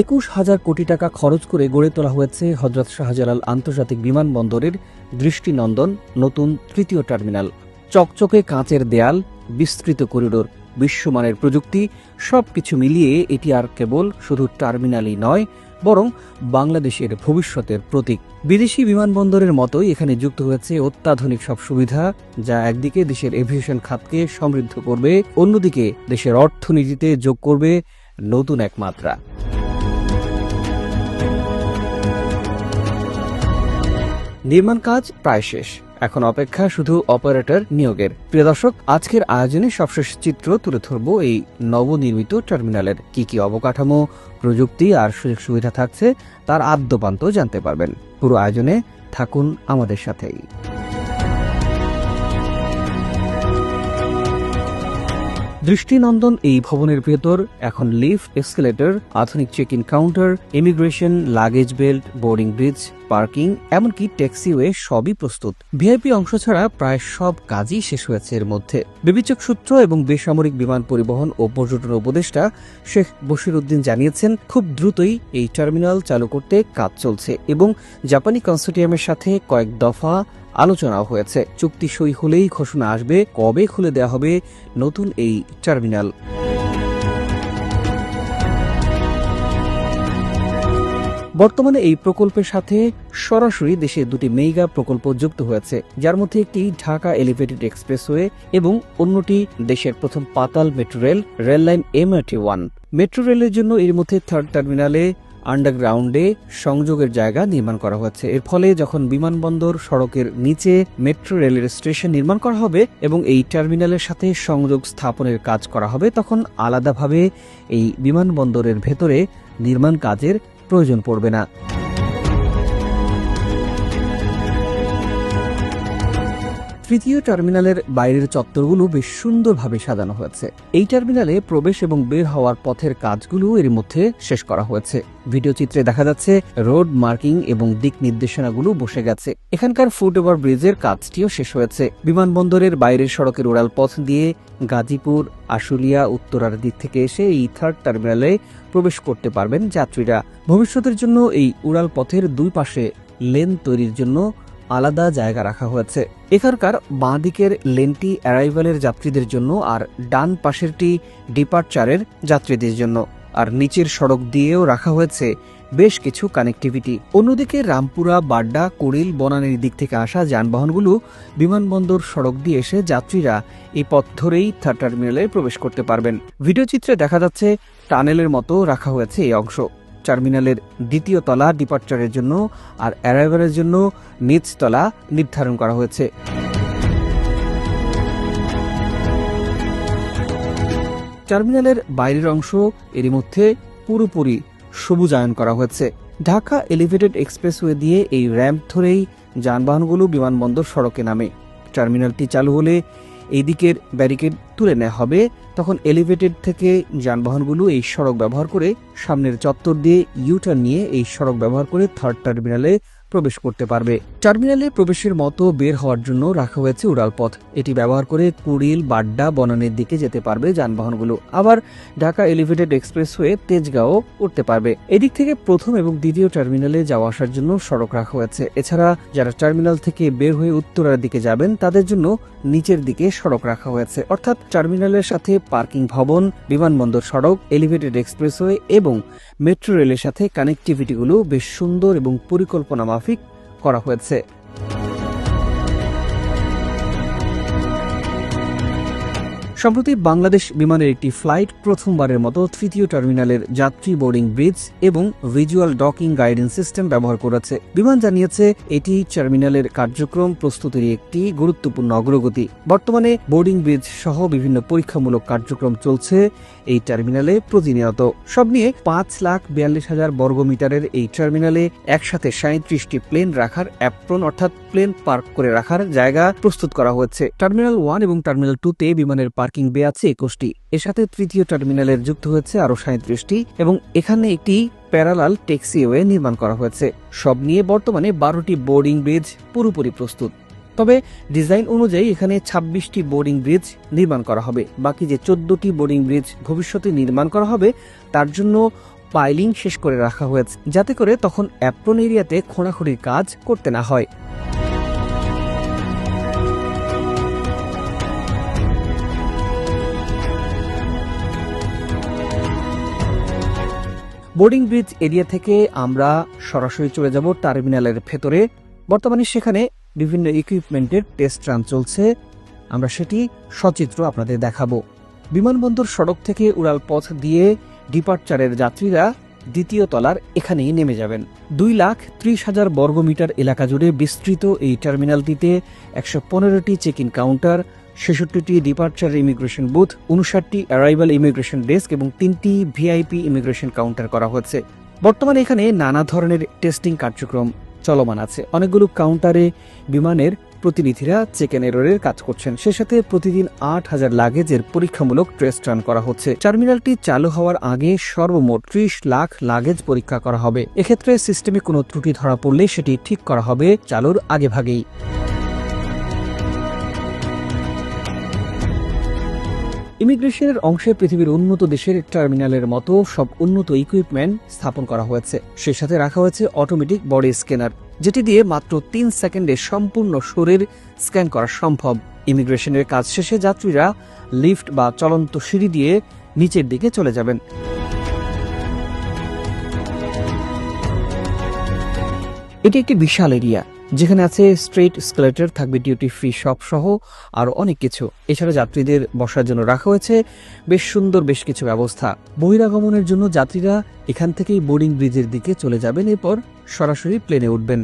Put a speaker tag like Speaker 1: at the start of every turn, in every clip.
Speaker 1: একুশ হাজার কোটি টাকা খরচ করে গড়ে তোলা হয়েছে হজরত শাহজালাল আন্তর্জাতিক বিমানবন্দরের দৃষ্টিনন্দন নতুন তৃতীয় টার্মিনাল। চকচকে কাঁচের দেয়াল, বিস্তৃত করিডোর, বিশ্বমানের প্রযুক্তি, সবকিছু মিলিয়ে এটি আর কেবল শুধু টার্মিনালই নয়, বরং বাংলাদেশের ভবিষ্যতের প্রতীক। বিদেশি বিমানবন্দরের মতোই এখানে যুক্ত হয়েছে অত্যাধুনিক সব সুবিধা, যা একদিকে দেশের এভিয়েশন খাতকে সমৃদ্ধ করবে, অন্যদিকে দেশের অর্থনীতিতে যোগ করবে নতুন এক মাত্রা নির্মাণ কাজ প্রায় শেষ। এখন অপেক্ষা শুধু অপারেটর নিয়োগের। প্রিয় দর্শক, আজকের আয়োজনে সবশেষ চিত্র তুলে ধরব এই নবনির্মিত টার্মিনালের। কি কি অবকাঠামো, প্রযুক্তি আর সুযোগ সুবিধা থাকছে, তার আদ্যপান্ত জানতে পারবেন। পুরো আয়োজনে থাকুন আমাদের সাথেই। দৃষ্টিনন্দন এই ভবনের ভেতর, এখন লিফট, এসকেলেটর, আধুনিক check in counter, immigration, luggage belt, boarding bridge, parking, এমনকি ট্যাক্সিওয়ে সবই প্রস্তুত। ভিআইপি অংশ ছাড়া প্রায় সব কাজই শেষ হয়েছে এর মধ্যে। বিবেচক সূত্র এবং বেসামরিক বিমান পরিবহন ও পর্যটন উপদেষ্টা শেখ বশির উদ্দিন জানিয়েছেন, খুব দ্রুতই এই টার্মিনাল চালু করতে কাজ চলছে এবং জাপানি কনসোর্টিয়ামের সাথে কয়েক দফা আলোচনাও হয়েছে। চুক্তি সই হলেই ঘোষণা আসবে। কবে খুলে দেওয়া হবে নতুন এই টার্মিনাল? বর্তমানে এই প্রকল্পের সাথে সরাসরি দেশে দুটি মেগা প্রকল্প যুক্ত হয়েছে, যার মধ্যে একটি ঢাকা এলিভেটেড এক্সপ্রেসওয়ে এবং অন্যটি দেশের প্রথম পাতাল metro rail rail line MRT one metro রেলের জন্য এর মধ্যে থার্ড টার্মিনালে আন্ডারগ্রাউন্ডে সংযোগের জায়গা নির্মাণ করা হচ্ছে এর ফলে যখন বিমানবন্দর সড়কের নিচে মেট্রো রেলের স্টেশন নির্মাণ করা হবে এবং এই টার্মিনালের সাথে সংযোগ স্থাপনের কাজ করা হবে, তখন আলাদাভাবে এই বিমানবন্দরের ভেতরে নির্মাণ কাজের প্রয়োজন পড়বে না। তৃতীয় টার্মিনালের বাইরের চত্বরগুলো বেশ সুন্দরভাবে সাজানো হয়েছে। এই টার্মিনালে প্রবেশ এবং বের হওয়ার পথের কাজগুলো এর মধ্যে শেষ করা হয়েছে। ভিডিও চিত্রে দেখা যাচ্ছে রোড মার্কিং এবং দিক নির্দেশনাগুলো বসে গেছে। এখানকার ফুট ওভার ব্রিজের কাজটিও শেষ হয়েছে। বিমানবন্দরের বাইরের সড়কের উড়াল পথ দিয়ে গাজীপুর, আশুলিয়া, উত্তরার দিক থেকে এসে এই থার্ড টার্মিনালে প্রবেশ করতে পারবেন যাত্রীরা। ভবিষ্যতের জন্য এই উড়াল পথের দুই পাশে লেন তৈরির জন্য আলাদা জায়গা রাখা হয়েছে। এখানকার বাঁ দিকের লেনটি অ্যারাইভালের যাত্রীদের জন্য আর ডান পাশেরটি ডিপার্চারের যাত্রীদের জন্য। আর নিচের সড়ক দিয়েও রাখা হয়েছে বেশ কিছু কানেক্টিভিটি অন্যদিকে রামপুরা, বাড্ডা, কুড়িল, বনানীর দিক থেকে আসা যানবাহনগুলো বিমানবন্দর সড়ক দিয়ে এসে যাত্রীরা এই পথ ধরেই থার্ড টার্মিনালে প্রবেশ করতে পারবেন। ভিডিও চিত্রে দেখা যাচ্ছে টানেলের মতো রাখা হয়েছে এই অংশ। টার্মিনালের দ্বিতীয় তলা ডিপার্চারের জন্য আর অ্যারাইভারের জন্য নিচ তলা নির্ধারণ করা হয়েছে। টার্মিনালের বাইরের অংশ এরই মধ্যে পুরোপুরি সবুজায়ন করা হয়েছে। ঢাকা এলিভেটেড এক্সপ্রেসওয়ে দিয়ে এই র্যাম্প ধরেই যানবাহনগুলো বিমানবন্দর সড়কে নামে। টার্মিনালটি চালু হলে এই দিকের ব্যারিকেড তুলে নেওয়া হবে। তখন এলিভেটেড থেকে যানবাহনগুলো এই সড়ক ব্যবহার করে সামনের চত্বর দিয়ে ইউটার্ন নিয়ে এই সড়ক ব্যবহার করে থার্ড টার্মিনালে প্রবেশ করতে পারবে। টার্মিনালে প্রবেশের মতো বের হওয়ার জন্য রাখা হয়েছে উড়ালপথ এটি ব্যবহার করে কুড়িল, বাড্ডা, বনানীর দিকে যেতে পারবে যানবাহনগুলো। আবার ঢাকা এলিভেটেড এক্সপ্রেসওয়ে তেজগাঁও উঠতে পারবে। এদিক থেকে প্রথম এবং দ্বিতীয় টার্মিনালে যাওয়া আসার জন্য সড়ক রাখা হয়েছে। এছাড়া যারা টার্মিনাল থেকে বের হয়ে উত্তরার দিকে যাবেন, তাদের জন্য নিচের দিকে সড়ক রাখা হয়েছে। অর্থাৎ টার্মিনালের সাথে পার্কিং ভবন, বিমানবন্দর সড়ক, এলিভেটেড এক্সপ্রেসওয়ে এবং মেট্রো রেলের সাথে কানেক্টিভিটিগুলো বেশ সুন্দর এবং পরিকল্পনা মাফিক করা হয়েছে। সম্প্রতি বাংলাদেশ বিমানের একটি ফ্লাইট প্রথমবারের মতো তৃতীয় টার্মিনালের যাত্রী বোর্ডিং ব্রিজ এবং ভিজুয়াল ডকিং গাইডেন্স সিস্টেম ব্যবহার করেছে। বিমান জানিয়েছে, এটি টার্মিনালের কার্যক্রম প্রস্তুতির একটি গুরুত্বপূর্ণ অগ্রগতি। বর্তমানে বোর্ডিং ব্রিজ সহ বিভিন্ন পরীক্ষামূলক কার্যক্রম চলছে এই টার্মিনালে প্রতিনিয়ত। সব নিয়ে পাঁচ লাখ বিয়াল্লিশ হাজার বর্গমিটারের এই টার্মিনালে একসাথে সাঁত্রিশটি প্লেন রাখার অ্যাপ্রন অর্থাৎ প্লেন পার্ক করে রাখার জায়গা প্রস্তুত করা হয়েছে। টার্মিনাল ওয়ান এবং টার্মিনাল টু তে বিমানের পার্কিং বে আছে একুশটি। এর সাথে তৃতীয় টার্মিনালের যুক্ত হয়েছে আরও সাঁত্রিশটি এবং এখানে একটি প্যারালাল ট্যাক্সিওয়ে নির্মাণ করা হয়েছে। সব নিয়ে বর্তমানে বারোটি বোর্ডিং ব্রিজ পুরোপুরি প্রস্তুত। তবে ডিজাইন অনুযায়ী এখানে ছাব্বিশটি বোর্ডিং ব্রিজ নির্মাণ করা হবে। বাকি যে চোদ্দটি বোর্ডিং ব্রিজ ভবিষ্যতে নির্মাণ করা হবে, তার জন্য পাইলিং শেষ করে রাখা হয়েছে। যাতে করে তখন অ্যাপ্রন এরিয়াতে খোঁড়াখুড়ির কাজ করতে না হয়। বোর্ডিং ব্রিজ এরিয়া থেকে আমরা সরাসরি চলে যাব টার্মিনালের ভেতরে। বর্তমানে সেখানে বিভিন্ন ইকুইপমেন্টের টেস্ট রান চলছে। আমরা সেটি সচিত্র আপনাদের দেখাবো। বিমানবন্দর সড়ক থেকে উড়াল পথ দিয়ে ডিপার্চারের যাত্রীরা দ্বিতীয় তলার এখানেই নেমে যাবেন। দুই লাখ ত্রিশ হাজার বর্গমিটার এলাকা জুড়ে বিস্তৃত এই টার্মিনালটিতে একশো পনেরোটি চেক ইন কাউন্টার ছেষট্টিটি ডিপার্চার ইমিগ্রেশন বুথ উনষাটটি অ্যারাইভাল ইমিগ্রেশন ডেস্ক এবং তিনটি ভিআইপি ইমিগ্রেশন কাউন্টার করা হয়েছে বর্তমানে এখানে নানা ধরনের টেস্টিং কার্যক্রম চলমান আছে। অনেকগুলো কাউন্টারে বিমানের প্রতিনিধিরা চেক এন এররের কাজ করছেন। সে সাথে প্রতিদিন আট হাজার লাগেজের পরীক্ষামূলক টেস্ট রান করা হচ্ছে। টার্মিনালটি চালু হওয়ার আগে সর্বমোট ত্রিশ লাখ লাগেজ পরীক্ষা করা হবে। এক্ষেত্রে সিস্টেমে কোনো ত্রুটি ধরা পড়লে সেটি ঠিক করা হবে চালুর আগেভাগেই। ইমিগ্রেশনের অংশে পৃথিবীর উন্নত দেশের টার্মিনালের মতো সব উন্নত ইকুইপমেন্ট স্থাপন করা হয়েছে। সেই সাথে রাখা হয়েছে অটোমেটিক বডি স্ক্যানার যেটি দিয়ে মাত্র তিন সেকেন্ডে সম্পূর্ণ শরীর স্ক্যান করা সম্ভব। ইমিগ্রেশনের কাজ শেষে যাত্রীরা লিফট বা চলন্ত সিঁড়ি দিয়ে নিচের দিকে চলে যাবেন। এটি একটি বিশাল এরিয়া যেখানে আছে স্ট্রেট স্কেলেটর থাকবে ডিউটি ফ্রি শপ সহ আরও অনেক কিছু। এছাড়া যাত্রীদের বসার জন্য রাখা হয়েছে বেশ সুন্দর বেশ কিছু ব্যবস্থা। বহিরাগমনের জন্য যাত্রীরা এখান থেকেই বোর্ডিং ব্রিজের দিকে চলে যাবেন, এরপর সরাসরি প্লেনে উঠবেন।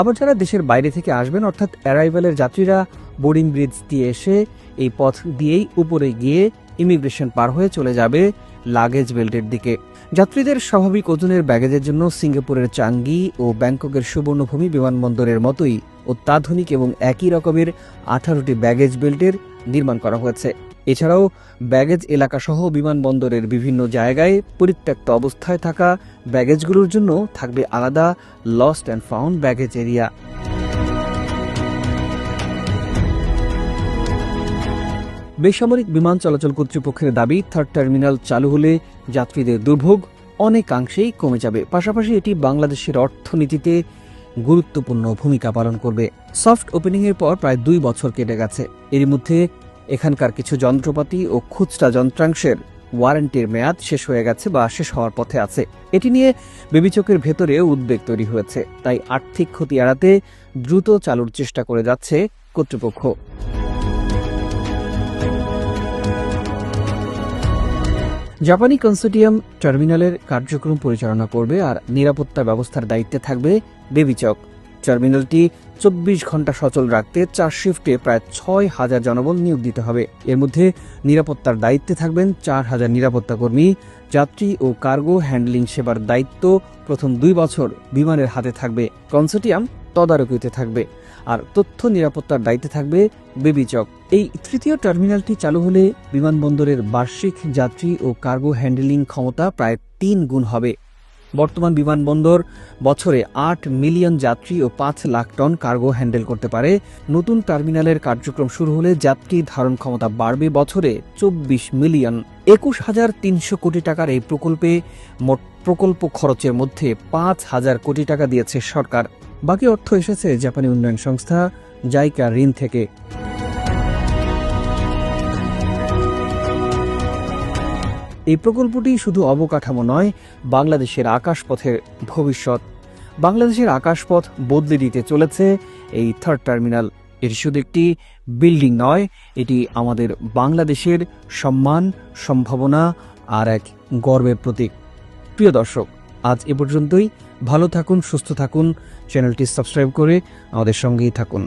Speaker 1: আবার যারা দেশের বাইরে থেকে আসবেন, অর্থাৎ অ্যারাইভালের যাত্রীরা বোর্ডিং ব্রিজ দিয়ে এসে এই পথ দিয়েই উপরে গিয়ে ইমিগ্রেশন পার হয়ে চলে যাবে লাগেজ বেল্টের দিকে। যাত্রীদের স্বাভাবিক ওজনের ব্যাগেজের জন্য সিঙ্গাপুরের চাঙ্গি ও ব্যাংককের সুবর্ণভূমি বিমানবন্দরের মতোই অত্যাধুনিক এবং একই রকমের আঠারোটি ব্যাগেজ বেল্টের নির্মাণ করা হয়েছে। এছাড়াও ব্যাগেজ এলাকাসহ বিমানবন্দরের বিভিন্ন জায়গায় পরিত্যক্ত অবস্থায় থাকা ব্যাগেজগুলোর জন্য থাকবে আলাদা lost and found baggage area বেসামরিক বিমান চলাচল কর্তৃপক্ষের দাবি, থার্ড টার্মিনাল চালু হলে যাত্রীদের দুর্ভোগ অনেকাংশেই কমে যাবে। পাশাপাশি এটি বাংলাদেশের অর্থনীতিতে গুরুত্বপূর্ণ ভূমিকা পালন করবে। সফট ওপেনিং এর পর প্রায় দুই বছর কেটে গেছে। এর মধ্যে এখানকার কিছু যন্ত্রপাতি ও খুচরা যন্ত্রাংশের ওয়ারেন্টির মেয়াদ শেষ হয়ে গেছে বা শেষ হওয়ার পথে আছে। এটি নিয়ে বেবিচকের ভেতরে উদ্বেগ তৈরি হয়েছে। তাই আর্থিক ক্ষতি এড়াতে দ্রুত চালুর চেষ্টা করে যাচ্ছে কর্তৃপক্ষ। জাপানি কনসোর্টিয়াম টার্মিনালের কার্যক্রম পরিচালনা করবে আর নিরাপত্তা ব্যবস্থার দায়িত্বে থাকবে বেবিচক টার্মিনালটি চব্বিশ ঘণ্টা সচল রাখতে চার শিফটে প্রায় ছয় হাজার জনবল নিয়োগ দিতে হবে। এর মধ্যে নিরাপত্তার দায়িত্বে থাকবেন চার হাজার নিরাপত্তা কর্মী, যাত্রী ও কার্গো হ্যান্ডলিং সেবার দায়িত্ব প্রথম দুই বছর বিমানের হাতে থাকবে। কনসোর্টিয়াম তদারকিতে থাকবে। আর তথ্য নিরাপত্তার দায়িত্বে থাকবে বেবিচক এই তৃতীয় টার্মিনালটি চালু হলে বিমানবন্দরের বার্ষিক যাত্রী ও কার্গো হ্যান্ডেলিং ক্ষমতা প্রায় তিন গুণ হবে। বর্তমান বিমানবন্দর বছরে আট মিলিয়ন যাত্রী ও পাঁচ লাখ টন কার্গো হ্যান্ডেল করতে পারে। নতুন টার্মিনালের কার্যক্রম শুরু হলে যাত্রী ধারণ ক্ষমতা বাড়বে বছরে চব্বিশ মিলিয়ন। একুশ হাজার তিনশো কোটি টাকার এই প্রকল্পে মোট প্রকল্প খরচের মধ্যে পাঁচ হাজার কোটি টাকা দিয়েছে সরকার। বাকি অর্থ এসেছে জাপানি উন্নয়ন সংস্থা জাইকা ঋণ থেকে। এই প্রকল্পটি শুধু অবকাঠামো নয়, বাংলাদেশের আকাশপথের ভবিষ্যৎ। বাংলাদেশের আকাশপথ বদলে দিতে চলেছে এই থার্ড টার্মিনাল। এটি শুধু একটি বিল্ডিং নয়, এটি আমাদের বাংলাদেশের সম্মান, সম্ভাবনা আর এক গর্বের প্রতীক। প্রিয় দর্শক আজ এ পর্যন্তই। ভালো থাকুন সুস্থ থাকুন। চ্যানেলটি সাবস্ক্রাইব করে আমাদের সঙ্গেই থাকুন।